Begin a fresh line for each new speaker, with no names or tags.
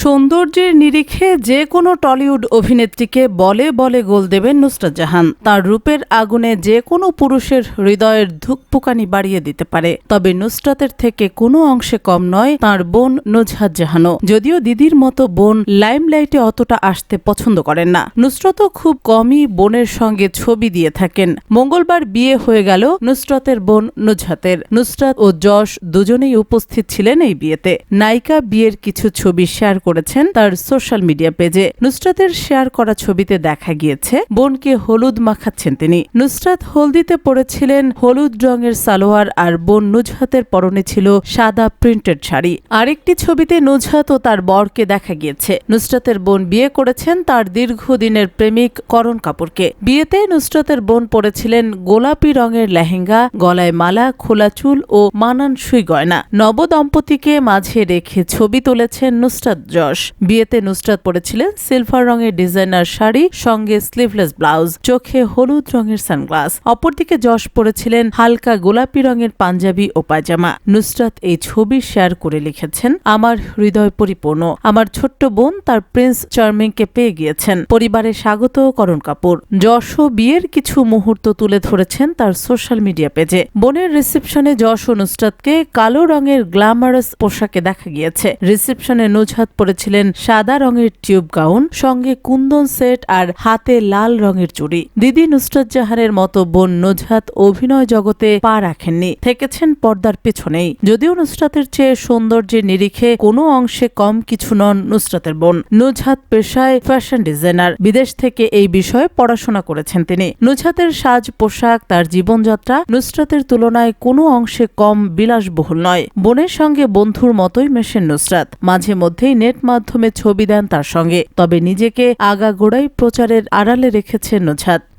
সৌন্দর্যের নিরিখে যে কোনো টলিউড অভিনেত্রীকে বলে বলে গোল দেবেন নুসরাত জাহান। তার রূপের আগুনে যে কোনো পুরুষের হৃদয়ের ধুকপুকানি বাড়িয়ে দিতে পারে। তবে নুসরাতের থেকে কোনো অংশে কম নয়, তার বোন নুজহাত জাহানও। যদিও দিদির মতো বোন লাইমলাইটে অতটা আসতে পছন্দ করেন না। নুসরতও খুব কমই বোনের সঙ্গে ছবি দিয়ে থাকেন। মঙ্গলবার বিয়ে হয়ে গেল নুসরতের বোন নুজহাতের। নুসরাত ও যশ দুজনেই উপস্থিত ছিলেন এই বিয়েতে। নায়িকা বিয়ের কিছু ছবি শেয়ার করেছেন তার সোশ্যাল মিডিয়া পেজে। নুসরাতের শেয়ার করা ছবিতে দেখা গিয়েছে, বোনকে হলুদ মাখাচ্ছেন তিনি। নুসরাত হলদিতে পরেছিলেন হলুদ রঙের সালোয়ার আর বোন নুজহাতের পরনে ছিল সাদা প্রিন্টেড শাড়ি। আরেকটি ছবিতে নুজহাত ও তার বরকে দেখা গিয়েছে। নুসরাতের বোন বিয়ে করেছেন তার দীর্ঘদিনের প্রেমিক করণ কাপুরকে। বিয়েতে নুসরাতের বোন পরেছিলেন গোলাপি রঙের লেহেঙ্গা, গলায় মালা, খোলা চুল ও মানানসই গয়না। নবদম্পতিকে মাঝে রেখে ছবি তুলেছেন নুসরাত যশ বিয়েতে নুসরাত পরেছিলেন সিলভার রঙের ডিজাইনার শাড়ি, সঙ্গে স্লিভলেস ব্লাউজ চোখে হলুদ রঙের সানগ্লাস। অপরদিকে যশ পরেছিলেন হালকা গোলাপি রঙের পাঞ্জাবি ও পায়জামা। নুসরাত এই ছবি শেয়ার করে লিখেছেন, আমার হৃদয় পরিপূর্ণ। আমার ছোট্ট বোন তার প্রিন্স চার্মিংকে পেয়ে গিয়েছেন। পরিবারে স্বাগত করণ কাপুর। যশও বিয়ের কিছু মুহূর্ত তুলে ধরেছেন তার সোশ্যাল মিডিয়া পেজে বোনের রিসেপশনে যশ ও নুসরাতকে কালো রঙের গ্ল্যামারাস পোশাকে দেখা গিয়েছে। রিসেপশনে নুজহাত পরেছিলেন সাদা রঙের টিউব গাউন, সঙ্গে কুন্দন সেট আর হাতে লাল রঙের চুড়ি। দিদি নুসরাত জাহানের মতো বোন নুজহাত অভিনয় জগতে পা রাখেননি, থেকেছেন পর্দার পেছনেই। যদিও নুসরাতের চেয়ে সৌন্দর্যের নিরিখে কোনো অংশে কম কিছু নন নুসরাতের বোন। নুজহাত পেশায় ফ্যাশন ডিজাইনার। বিদেশ থেকে এই বিষয়ে পড়াশোনা করেছেন তিনি। নুজহাতের সাজ পোশাক, তার জীবনযাত্রা নুসরাতের তুলনায় কোনো অংশে কম বিলাসবহুল নয়। বোনের সঙ্গে বন্ধুর মতোই মেশেন নুসরাত। মাঝে মধ্যেই নেট মাধ্যমে ছবি দেন তার সঙ্গে। তবে নিজেকে আগাগোড়াই প্রচারের আড়ালে রেখেছেন নুজহাত